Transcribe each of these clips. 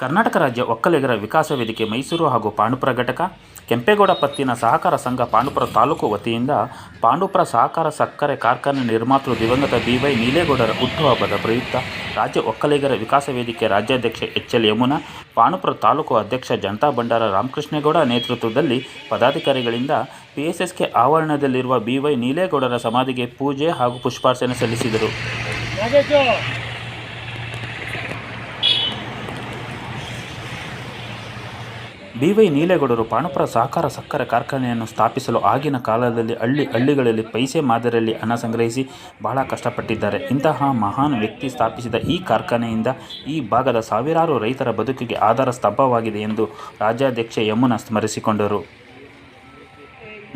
ಕರ್ನಾಟಕ ರಾಜ್ಯ ಒಕ್ಕಲಿಗರ ವಿಕಾಸ ವೇದಿಕೆ ಮೈಸೂರು ಹಾಗೂ ಪಾಂಡುಪುರ ಘಟಕ, ಕೆಂಪೇಗೌಡ ಪತ್ತಿನ ಸಹಕಾರ ಸಂಘ ಪಾಂಡುಪುರ ತಾಲೂಕು ವತಿಯಿಂದ ಪಾಂಡುಪುರ ಸಹಕಾರ ಸಕ್ಕರೆ ಕಾರ್ಖಾನೆ ನಿರ್ಮಾತೃ ದಿವಂಗತ ಬಿವೈ ನೀಲೇಗೌಡರ ಹುಟ್ಟುಹಬ್ಬದ ಪ್ರಯುಕ್ತ ರಾಜ್ಯ ಒಕ್ಕಲಿಗರ ವಿಕಾಸ ವೇದಿಕೆ ರಾಜ್ಯಾಧ್ಯಕ್ಷ ಎಚ್ ಎಲ್ ಯಮುನಾ, ಪಾಂಡುಪುರ ತಾಲೂಕು ಅಧ್ಯಕ್ಷ ಜನತಾ ಭಂಡಾರ ರಾಮಕೃಷ್ಣೇಗೌಡ ನೇತೃತ್ವದಲ್ಲಿ ಪದಾಧಿಕಾರಿಗಳಿಂದ ಪಿಎಸ್ಎಸ್ಕೆ ಆವರಣದಲ್ಲಿರುವ ಬಿವೈ ನೀಲೇಗೌಡರ ಸಮಾಧಿಗೆ ಪೂಜೆ ಹಾಗೂ ಪುಷ್ಪಾರ್ಚನೆ ಸಲ್ಲಿಸಿದರು. ಬಿ ವೈ ನೀಲೇಗೌಡರು ಪಾಣಪುರ ಸಹಕಾರ ಸಕ್ಕರೆ ಕಾರ್ಖಾನೆಯನ್ನು ಸ್ಥಾಪಿಸಲು ಆಗಿನ ಕಾಲದಲ್ಲಿ ಹಳ್ಳಿ ಹಳ್ಳಿಗಳಲ್ಲಿ ಪೈಸೆ ಮಾದರಿಯಲ್ಲಿ ಹಣ ಸಂಗ್ರಹಿಸಿ ಬಹಳ ಕಷ್ಟಪಟ್ಟಿದ್ದಾರೆ. ಇಂತಹ ಮಹಾನ್ ವ್ಯಕ್ತಿ ಸ್ಥಾಪಿಸಿದ ಈ ಕಾರ್ಖಾನೆಯಿಂದ ಈ ಭಾಗದ ಸಾವಿರಾರು ರೈತರ ಬದುಕಿಗೆ ಆಧಾರ ಸ್ತಂಭವಾಗಿದೆ ಎಂದು ರಾಜ್ಯಾಧ್ಯಕ್ಷ ಯಮುನಾ ಸ್ಮರಿಸಿಕೊಂಡರು.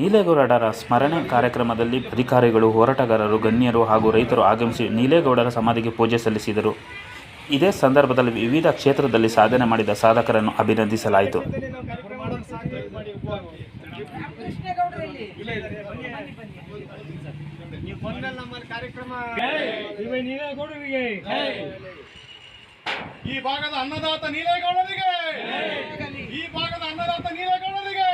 ನೀಲೇಗೌಡರ ಸ್ಮರಣೆ ಕಾರ್ಯಕ್ರಮದಲ್ಲಿ ಅಧಿಕಾರಿಗಳು, ಹೋರಾಟಗಾರರು, ಗಣ್ಯರು ಹಾಗೂ ರೈತರು ಆಗಮಿಸಿ ನೀಲೇಗೌಡರ ಸಮಾಧಿಗೆ ಪೂಜೆ ಸಲ್ಲಿಸಿದರು. ಇದೇ ಸಂದರ್ಭದಲ್ಲಿ ವಿವಿಧ ಕ್ಷೇತ್ರದಲ್ಲಿ ಸಾಧನೆ ಮಾಡಿದ ಸಾಧಕರನ್ನು ಅಭಿನಂದಿಸಲಾಯಿತು. ಈ ಭಾಗದ ಅನ್ನದಾತ ನೀಲೇಗೌಡರಿಗೆ. ಈ ಭಾಗದ ಅನ್ನದಾತ ನೀಲೇಗೌಡರಿಗೆ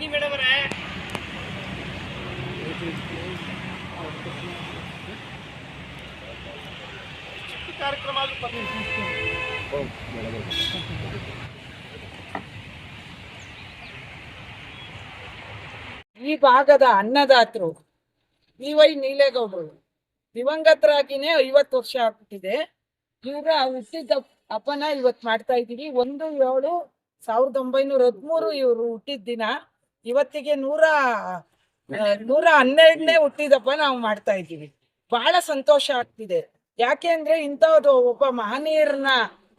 ಬನ್ನಿ ಮೇಡಮ್ ಅವರೇ. ಕಾರ್ಯಕ್ರಮ. ಈ ಭಾಗದ ಅನ್ನದಾತರು ಬಿ ವೈ ನೀಲೇಗೌಡರು, ದಿವಂಗತರಾಗಿನೇ ಐವತ್ತು ವರ್ಷ ಆಗ್ಬಿಟ್ಟಿದೆ. ಇವರ ಹುಟ್ಟಿದ ಅಪ್ಪನ ಇವತ್ತು ಮಾಡ್ತಾ ಇದ್ದೀವಿ. ಒಂದು ಏಳು ಸಾವಿರದ ಒಂಬೈನೂರ ಹದಿಮೂರು ಇವರು ಹುಟ್ಟಿದ ದಿನ. ಇವತ್ತಿಗೆ ನೂರ ನೂರ ಹನ್ನೆರಡನೇ ಹುಟ್ಟಿದಪ್ಪ ನಾವು ಮಾಡ್ತಾ ಇದ್ದೀವಿ. ಬಹಳ ಸಂತೋಷ ಆಗ್ತಿದೆ. ಯಾಕೆ ಅಂದ್ರೆ ಇಂಥವ್ರು ಒಬ್ಬ ಮಹನೀಯರನ್ನ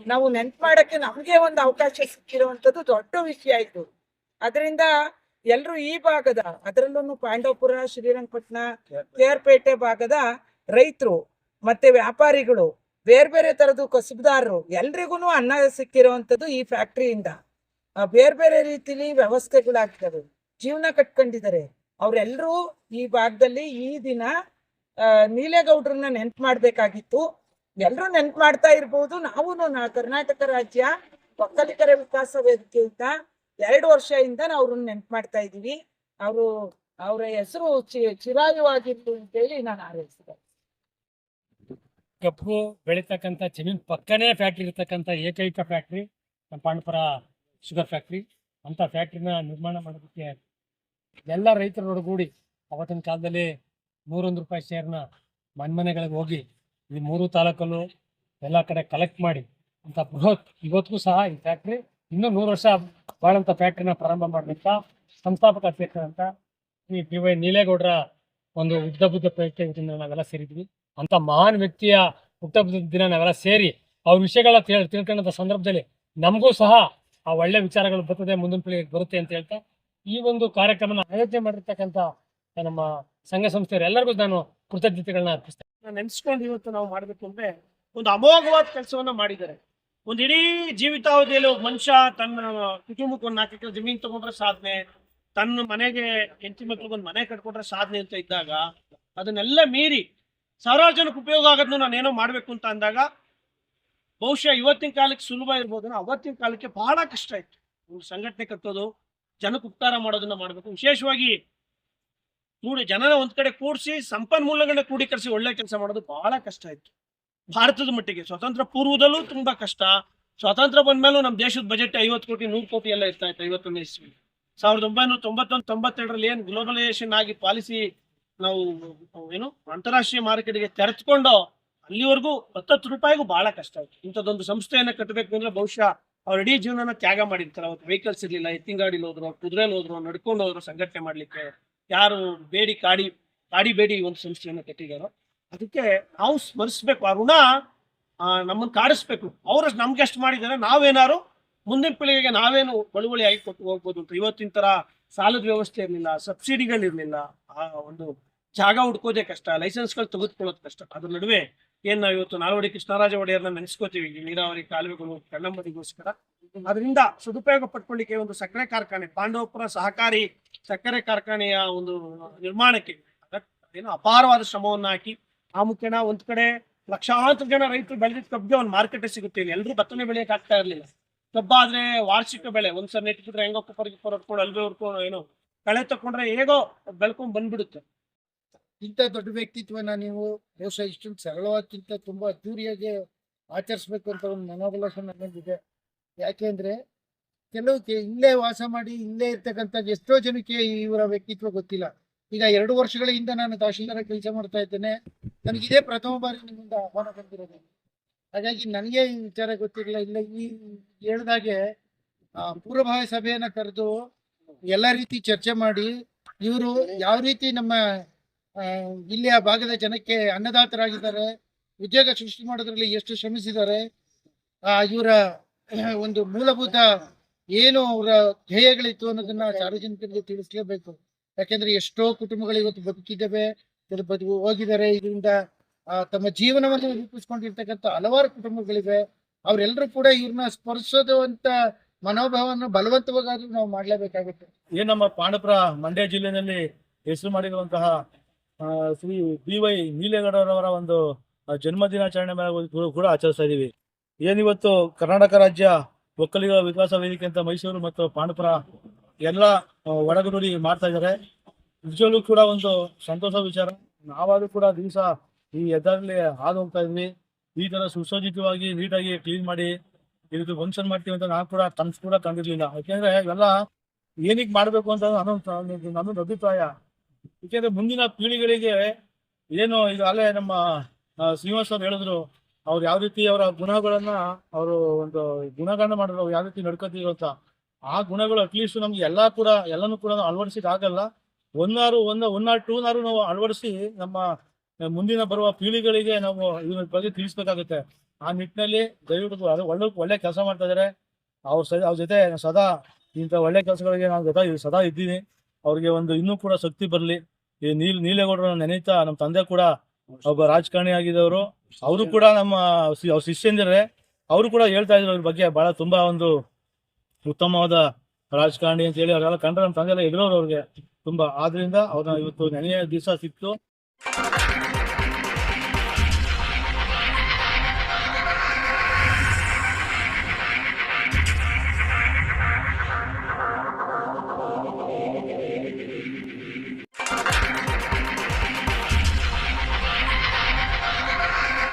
ನಾವು ನೆನ್ಪ್ ಮಾಡಕ್ಕೆ ನಮ್ಗೆ ಒಂದು ಅವಕಾಶ ಸಿಕ್ಕಿರುವಂತದ್ದು ದೊಡ್ಡ ವಿಷಯ ಆಯ್ತು ಅದರಿಂದ ಎಲ್ರು ಈ ಭಾಗದ ಅದರಲ್ಲೂ ಪಾಂಡವಪುರ ಶ್ರೀರಂಗಪಟ್ಟಣ ಕೇರ್ಪೇಟೆ ಭಾಗದ ರೈತರು ಮತ್ತೆ ವ್ಯಾಪಾರಿಗಳು ಬೇರೆ ಬೇರೆ ತರದ್ದು ಕಸುಬುದಾರರು ಎಲ್ರಿಗೂ ಅನ್ನ ಸಿಕ್ಕಿರುವಂತದ್ದು ಈ ಫ್ಯಾಕ್ಟ್ರಿಯಿಂದ. ಬೇರೆ ಬೇರೆ ರೀತಿಲಿ ವ್ಯವಸ್ಥೆಗಳಾಗ್ತವೆ. ಜೀವನ ಕಟ್ಕೊಂಡಿದ್ದಾರೆ. ಅವರೆಲ್ಲರೂ ಈ ಭಾಗದಲ್ಲಿ ಈ ದಿನ ನೀಲೇಗೌಡ್ರನ್ನ ನೆನ್ಪು ಮಾಡ್ಬೇಕಾಗಿತ್ತು. ಎಲ್ಲರೂ ನೆನ್ಪು ಮಾಡ್ತಾ ಇರ್ಬೋದು. ನಾವು ಕರ್ನಾಟಕ ರಾಜ್ಯ ಒಕ್ಕಲಿಗರ ವಿಕಾಸ ವೇದಿಕೆಯಿಂದ ಎರಡು ವರ್ಷದಿಂದ ನಾವು ಅವ್ರನ್ನ ನೆನ್ಪು ಮಾಡ್ತಾ ಇದೀವಿ ಅವರು, ಅವರ ಹೆಸರು ಚಿ ಚಿರಾಯುವಾಗಿತ್ತು ಅಂತೇಳಿ ನಾನು ಆರೈಸಿದೆ. ಕಬ್ಬು ಬೆಳೀತಕ್ಕಂಥ, ಜಮೀನ್ ಪಕ್ಕನೇ ಫ್ಯಾಕ್ಟ್ರಿ ಇರ್ತಕ್ಕಂಥ ಏಕೈಕ ಫ್ಯಾಕ್ಟ್ರಿ, ನಮ್ಮ ಪಾಂಡಪುರ ಶುಗರ್ ಫ್ಯಾಕ್ಟ್ರಿ ಅಂತ ಫ್ಯಾಕ್ಟ್ರಿನ ನಿರ್ಮಾಣ ಮಾಡೋದಕ್ಕೆ ಎಲ್ಲ ರೈತರೊಡಗೂಡಿ ಅವತ್ತಿನ ಕಾಲದಲ್ಲಿ ನೂರೊಂದು ರೂಪಾಯಿ ಶೇರ್ನ ಮನೆ ಮನೆಗಳಿಗೆ ಹೋಗಿ ಈ ಮೂರು ತಾಲೂಕಲ್ಲೂ ಎಲ್ಲ ಕಡೆ ಕಲೆಕ್ಟ್ ಮಾಡಿ ಅಂತ ಬೃಹತ್, ಇವತ್ತಿಗೂ ಸಹ ಈ ಫ್ಯಾಕ್ಟ್ರಿ ಇನ್ನೂ ನೂರು ವರ್ಷ ಬಾಳಂತ ಫ್ಯಾಕ್ಟ್ರಿನ ಪ್ರಾರಂಭ ಮಾಡಲಿಕ್ಕ ಸಂಸ್ಥಾಪಕ ಅಧ್ಯಕ್ಷರಂತ ಈ ಬಿ ವೈ ನೀಲೇಗೌಡರ ಒಂದು ಉದ್ದ ಬುದ್ಧ ಪ್ರಯುಕ್ತ ಇವತ್ತಿನ ನಾವೆಲ್ಲ ಸೇರಿದ್ವಿ. ಅಂತ ಮಹಾನ್ ವ್ಯಕ್ತಿಯ ಹುಟ್ಟಹಬ್ಬದ ದಿನ ನಾವೆಲ್ಲ ಸೇರಿ ಅವ್ರ ವಿಷಯಗಳ ತಿಳ್ ತಿಳ್ಕೊಂಡಂತ ಸಂದರ್ಭದಲ್ಲಿ ನಮಗೂ ಸಹ ಆ ಒಳ್ಳೆ ವಿಚಾರಗಳು ಬರ್ತದೆ, ಮುಂದಿನ ಪೀಳಿಗೆಗೆ ಬರುತ್ತೆ ಅಂತ ಹೇಳ್ತಾ, ಈ ಒಂದು ಕಾರ್ಯಕ್ರಮನ ಆಯೋಜನೆ ಮಾಡಿರ್ತಕ್ಕಂಥ ನಮ್ಮ ಸಂಘ ಸಂಸ್ಥೆಯವರು ಎಲ್ಲರಿಗೂ ನಾನು ಕೃತಜ್ಞತೆಗಳನ್ನ ಅರ್ಪಿಸ್ತೇನೆ. ನಾನು ನೆನ್ಸ್ಕೊಂಡು ಇವತ್ತು ನಾವು ಮಾಡಬೇಕು ಅಂದ್ರೆ ಒಂದು ಅಮೋಘವಾದ ಕೆಲಸವನ್ನ ಮಾಡಿದ್ದಾರೆ. ಒಂದು ಇಡೀ ಜೀವಿತಾವಧಿಯಲ್ಲಿ ಒಬ್ಬ ಮನುಷ್ಯ ತನ್ನ ಕುಟುಂಬಕ್ಕೆ ಒಂದು ನಾಲ್ಕು ಎಕರೆ ಜಮೀನು ತಗೊಂಡ್ರೆ ಸಾಧನೆ, ತನ್ನ ಮನೆಗೆ ಹೆಂಡತಿ ಮಕ್ಳಿಗೆ ಒಂದು ಮನೆ ಕಟ್ಕೊಂಡ್ರೆ ಸಾಧನೆ ಅಂತ ಇದ್ದಾಗ, ಅದನ್ನೆಲ್ಲ ಮೀರಿ ಸಾರ್ವಜನಿಕ ಉಪಯೋಗ ಆಗೋದನ್ನ ನಾನು ಏನೋ ಮಾಡ್ಬೇಕು ಅಂತ ಅಂದಾಗ ಬಹುಶಃ ಇವತ್ತಿನ ಕಾಲಕ್ಕೆ ಸುಲಭ ಇರ್ಬೋದು ಅವತ್ತಿನ ಕಾಲಕ್ಕೆ ಬಹಳ ಕಷ್ಟ ಇತ್ತು ಒಂದು ಸಂಘಟನೆ ಕಟ್ಟೋದು, ಜನಕ್ಕೆ ಉಪಕಾರ ಮಾಡೋದನ್ನ ಮಾಡಬೇಕು. ವಿಶೇಷವಾಗಿ ನೋಡಿ, ಜನರ ಒಂದ್ ಕಡೆ ಕೂಡಿಸಿ, ಸಂಪನ್ಮೂಲಗಳನ್ನ ಕ್ರೋಢೀಕರಿಸಿ ಒಳ್ಳೆ ಕೆಲಸ ಮಾಡೋದು ಬಹಳ ಕಷ್ಟ ಇತ್ತು ಭಾರತದ ಮಟ್ಟಿಗೆ ಸ್ವತಂತ್ರ ಪೂರ್ವದಲ್ಲೂ ತುಂಬಾ ಕಷ್ಟ. ಸ್ವಾತಂತ್ರ್ಯ ಬಂದ್ಮೇಲೂ ನಮ್ಮ ದೇಶದ ಬಜೆಟ್ ಐವತ್ತು ಕೋಟಿ, ನೂರು ಕೋಟಿ ಎಲ್ಲ ಇರ್ತಾ ಇತ್ತು ಐವತ್ತೊಂದನೇ ಇಸ್ವಿ. ಸಾವಿರದ ಒಂಬೈನೂರ ತೊಂಬತ್ತೊಂದು, ತೊಂಬತ್ತೆರಡರಲ್ಲಿ ಏನು ಗ್ಲೋಬಲೈಸೇಷನ್ ಆಗಿ ಪಾಲಿಸಿ ನಾವು ಏನು ಅಂತಾರಾಷ್ಟ್ರೀಯ ಮಾರುಕಟ್ಟೆಗೆ ತೆರೆದುಕೊಂಡು ಅಲ್ಲಿವರೆಗೂ ಹತ್ತತ್ತು ರೂಪಾಯಿಗೂ ಬಹಳ ಕಷ್ಟ ಆಯ್ತು. ಇಂಥದ್ದೊಂದು ಸಂಸ್ಥೆಯನ್ನ ಕಟ್ಟಬೇಕು ಅಂದ್ರೆ ಬಹುಶಃ ಅವ್ರ ಇಡೀ ಜೀವನನ ತ್ಯಾಗ ಮಾಡಿರ್ತಾರೆ. ಅವತ್ತು ವೆಹಿಕಲ್ಸ್ ಇರ್ಲಿಲ್ಲ ಎತ್ತಿಂಗಾಡಿಲಿ ಹೋದ್ರು ಕುದುರೆಲಿ ಹೋದ್ರು, ನಡ್ಕೊಂಡು ಹೋದ್ರು ಸಂಘಟನೆ ಮಾಡ್ಲಿಕ್ಕೆ. ಯಾರು ಬೇಡಿ ಕಾಡಿ ಕಾಡಿ ಬೇಡಿ ಒಂದು ಸಂಸ್ಥೆಯನ್ನು ಕಟ್ಟಿದಾರೋ. ಅದಕ್ಕೆ ನಾವು ಸ್ಮರಿಸ್ಬೇಕು. ಆ ಋಣ ನಮ್ಮನ್ನು ಕಾಡಿಸ್ಬೇಕು. ಅವರು ನಮ್ಗೆ ಎಷ್ಟು ಮಾಡಿದ್ದಾರೆ ನಾವೇನಾರು ಮುಂದಿನ ಪೀಳಿಗೆಗೆ ನಾವೇನು ಬಳುವಳಿ ಆಗಿ ಕೊಟ್ಟು ಹೋಗ್ಬೋದು ಅಂತ. ಇವತ್ತಿನ ತರ ಸಾಲದ ವ್ಯವಸ್ಥೆ ಇರಲಿಲ್ಲ ಸಬ್ಸಿಡಿಗಳಿರಲಿಲ್ಲ ಆ ಒಂದು ಜಾಗ ಹುಡ್ಕೋದೇ ಕಷ್ಟ ಲೈಸೆನ್ಸ್ಗಳು ತೆಗೆದುಕೊಳ್ಳೋದು ಕಷ್ಟ. ಅದ್ರ ನಡುವೆ ಏನ್ ನಾವು ಇವತ್ತು ನಾಲ್ವಡಿ ಕೃಷ್ಣರಾಜ ಒಡೆಯರ್ನ ನೆನೆಸ್ಕೋತೀವಿ ನೀರಾವರಿ ಕಾಲುವೆಗಳು, ಕಣ್ಣಂಬಡಿಗೋಸ್ಕರ. ಅದರಿಂದ ಸದುಪಯೋಗ ಪಡ್ಕೊಳ್ಳಿಕ್ಕೆ ಒಂದು ಸಕ್ಕರೆ ಕಾರ್ಖಾನೆ, ಪಾಂಡವಪುರ ಸಹಕಾರಿ ಸಕ್ಕರೆ ಕಾರ್ಖಾನೆಯ ಒಂದು ನಿರ್ಮಾಣಕ್ಕೆ ಏನು ಅಪಾರವಾದ ಶ್ರಮವನ್ನು ಹಾಕಿ, ಆ ಮುಖೇನ ಒಂದ್ ಕಡೆ ಲಕ್ಷಾಂತರ ಜನ ರೈತರು ಬೆಳೆದಿದ್ದ ಕಬ್ಬಿಗೆ ಒಂದು ಮಾರ್ಕೆಟ್ ಸಿಗುತ್ತೆ ಎಲ್ರು ಭತ್ತನೆ ಬೆಳೆಯಕ್ಕೆ ಆಗ್ತಾ ಇರ್ಲಿಲ್ಲ. ಕಬ್ಬಾದ್ರೆ ವಾರ್ಷಿಕ ಬೆಳೆ ಒಂದ್ಸರಿ ನೆಟ್ಬಿಟ್ರೆ ಹೆಂಗೋ ಕುಪ್ಪರ್ ಗಿಪ್ಪರ್ ಹೊಡ್ಕೊಂಡು ಹೊರ್ಕೊಂಡು ಏನೋ ಕಳೆ ತಕೊಂಡ್ರೆ ಹೇಗೋ ಬೆಳ್ಕೊಂಡ್ ಬಂದ್ಬಿಡುತ್ತೆ. ಇಂಥ ದೊಡ್ಡ ವ್ಯಕ್ತಿತ್ವನ ನೀವು ಬಹುಶಃ ಇಷ್ಟೊಂದು ಸರಳವಾದಕ್ಕಿಂತ ತುಂಬಾ ಅದ್ದೂರಿಯಾಗಿ ಆಚರಿಸ್ಬೇಕು ಅಂತ ಒಂದು ಮನೋಬಲ ನನ್ನಲ್ಲಿದೆ ಯಾಕೆಂದ್ರೆ ಕೆಲವು ಇಲ್ಲೇ ವಾಸ ಮಾಡಿ ಇಲ್ಲೇ ಇರ್ತಕ್ಕಂಥ ಎಷ್ಟೋ ಜನಕ್ಕೆ ಇವರ ವ್ಯಕ್ತಿತ್ವ ಗೊತ್ತಿಲ್ಲ. ಈಗ ಎರಡು ವರ್ಷಗಳ ಹಿಂದೆ ನಾನು ತಹಶೀಲ್ದಾರ ಕೆಲಸ ಮಾಡ್ತಾ ಇದ್ದೇನೆ. ನನಗೆ ಇದೇ ಪ್ರಥಮ ಬಾರಿ ನಿಮ್ಮಿಂದ ಆಹ್ವಾನ ಬಂದಿರೋದು. ಹಾಗಾಗಿ ನನಗೆ ಈ ವಿಚಾರ ಗೊತ್ತಿರಲಿಲ್ಲ. ಇಲ್ಲ, ಈ ಹೇಳ್ದಾಗೆ ಪೂರ್ವಭಾವಿ ಸಭೆಯನ್ನ ಕರೆದು ಎಲ್ಲ ರೀತಿ ಚರ್ಚೆ ಮಾಡಿ ಇವರು ಯಾವ ರೀತಿ ನಮ್ಮ ಇಲ್ಲಿಯ ಭಾಗದ ಜನಕ್ಕೆ ಅನ್ನದಾತರಾಗಿದ್ದಾರೆ. ಉದ್ಯೋಗ ಸೃಷ್ಟಿ ಮಾಡೋದ್ರಲ್ಲಿ ಎಷ್ಟು ಶ್ರಮಿಸಿದ್ದಾರೆ. ಆ, ಇವರ ಒಂದು ಮೂಲಭೂತ ಏನು ಅವರ ಧ್ಯೇಯಗಳಿತ್ತು ಅನ್ನೋದನ್ನ ಸಾರ್ವಜನಿಕರಿಗೆ ತಿಳಿಸ್ಲೇಬೇಕು. ಯಾಕೆಂದ್ರೆ ಎಷ್ಟೋ ಕುಟುಂಬಗಳು ಇವತ್ತು ಬದುಕಿದ್ದಾವೆ ಬದುಕು ಹೋಗಿದ್ದಾರೆ. ಇದರಿಂದ ತಮ್ಮ ಜೀವನವನ್ನು ರೂಪಿಸ್ಕೊಂಡಿರ್ತಕ್ಕಂಥ ಹಲವಾರು ಕುಟುಂಬಗಳಿವೆ. ಅವರೆಲ್ಲರೂ ಕೂಡ ಇವ್ರನ್ನ ಸ್ಪರ್ಶೋದು ಮನೋಭಾವವನ್ನು ಬಲವಂತವಾಗಾದ್ರೂ ನಾವು ಮಾಡ್ಲೇಬೇಕಾಗುತ್ತೆ. ನಮ್ಮ ಪಾಂಡಪುರ ಮಂಡ್ಯ ಜಿಲ್ಲೆಯಲ್ಲಿ ಹೆಸರು ಮಾಡಿರುವಂತಹ ಶ್ರೀ ಬಿ ವೈ ನೀಲೇಗೌಡರವರ ಒಂದು ಜನ್ಮ ದಿನಾಚರಣೆ ಕೂಡ- ಆಚರಿಸ್ತಾ ಇದೀವಿ. ಏನಿವತ್ತು ಕರ್ನಾಟಕ ರಾಜ್ಯ ಒಕ್ಕಲಿಗ ವಿಕಾಸ ವೇದಿಕೆ ಅಂತ ಮೈಸೂರು ಮತ್ತು ಪಾಂಡಪುರ ಎಲ್ಲ ಆ, ಮಾಡ್ತಾ ಇದ್ದಾರೆ. ನಿಜವಾಗ್ಲೂ ಕೂಡ ಒಂದು ಸಂತೋಷ ವಿಚಾರ. ನಾವಾದ್ರೂ ಕೂಡ ದಿವಸ ಈ ಎದ್ದಾಗಲೇ ಹಾದು ಹೋಗ್ತಾ ಇದ್ವಿ. ಈ ತರ ಸುಸಜ್ಜಿತವಾಗಿ ನೀಟಾಗಿ ಕ್ಲೀನ್ ಮಾಡಿ ಇದಕ್ಕೆ ಫಂಕ್ಷನ್ ಮಾಡ್ತೀವಿ ಅಂತ ನಾವು ಕೂಡ ಕನ್ಸು ಕೂಡ ತಂದಿರ್ಲಿಲ್ಲ. ಯಾಕೆಂದ್ರೆ ಇವೆಲ್ಲ ಏನಕ್ಕೆ ಮಾಡಬೇಕು ಅಂತ ನನ್ನ ನನ್ನೊಂದು ಅಭಿಪ್ರಾಯ. ಯಾಕೆಂದ್ರೆ ಮುಂದಿನ ಪೀಳಿಗೆಗಳಿಗೆ ಏನು ಈಗ ಅಲ್ಲೇ ನಮ್ಮ ಶ್ರೀನಿವಾಸ ಅವ್ರು ಹೇಳಿದ್ರು, ಅವ್ರು ಯಾವ ರೀತಿ ಅವರ ಗುಣಗಳನ್ನ ಅವರು ಒಂದು ಗುಣಗಳನ್ನ ಮಾಡಿದ್ರು, ಯಾವ ರೀತಿ ನಡ್ಕೋತೀವಿ ಅಂತ. ಆ ಗುಣಗಳು ಅಟ್ಲೀಸ್ಟ್ ನಮ್ಗೆ ಎಲ್ಲಾ ಕೂಡ, ಎಲ್ಲಾನು ಕೂಡ ನಾವು ಆಗಲ್ಲ ಒನ್ ಒಂದ ಒನ್ ಆರ್ ಟೂ ನಾರು ನಾವು ಅಳವಡಿಸಿ ನಮ್ಮ, ಮುಂದಿನ ಬರುವ ಪೀಳಿಗೆಗಳಿಗೆ ನಾವು ಇದ್ರ ಬಗ್ಗೆ ತಿಳಿಸ್ಬೇಕಾಗುತ್ತೆ. ಆ ನಿಟ್ಟಿನಲ್ಲಿ ದಯವಿಟ್ಟು ಅದು ಒಳ್ಳೆ ಒಳ್ಳೆ ಕೆಲಸ ಮಾಡ್ತಾ ಇದಾರೆ ಅವ್ರ ಸರಿ ಅವ್ರ ಜೊತೆ ಸದಾ ಇಂಥ ಒಳ್ಳೆ ಕೆಲಸಗಳಿಗೆ ನಾನು ಜೊತೆ ಸದಾ ಇದ್ದೀನಿ. ಅವ್ರಿಗೆ ಒಂದು ಇನ್ನೂ ಕೂಡ ಶಕ್ತಿ ಬರಲಿ. ಈ ನೀಲ್ ನೀಲೇಗೌಡರನ್ನ ನೆನೀತಾ ನಮ್ಮ ತಂದೆ ಕೂಡ ಒಬ್ಬ ರಾಜಕಾರಣಿ ಆಗಿದ್ದವರು. ಅವರು ಕೂಡ ನಮ್ಮ ಶಿಷ್ಯಂದಿರೇ. ಅವರು ಕೂಡ ಹೇಳ್ತಾ ಇದ್ರು ಅವ್ರ ಬಗ್ಗೆ ಬಹಳ ತುಂಬಾ ಒಂದು ಉತ್ತಮವಾದ ರಾಜಕಾರಣಿ ಅಂತ ಹೇಳಿ ಅವರೆಲ್ಲ ಕಂಡ್ರೆ ನಮ್ಮ ತಂದೆ ಎಲ್ಲ ಎದುರೋರು ಅವ್ರಿಗೆ. ತುಂಬಾ. ಆದ್ರಿಂದ ಅವ್ರನ್ನ ಇವತ್ತು ನೆನೆಯ ದಿವಸ ಸಿಕ್ತು.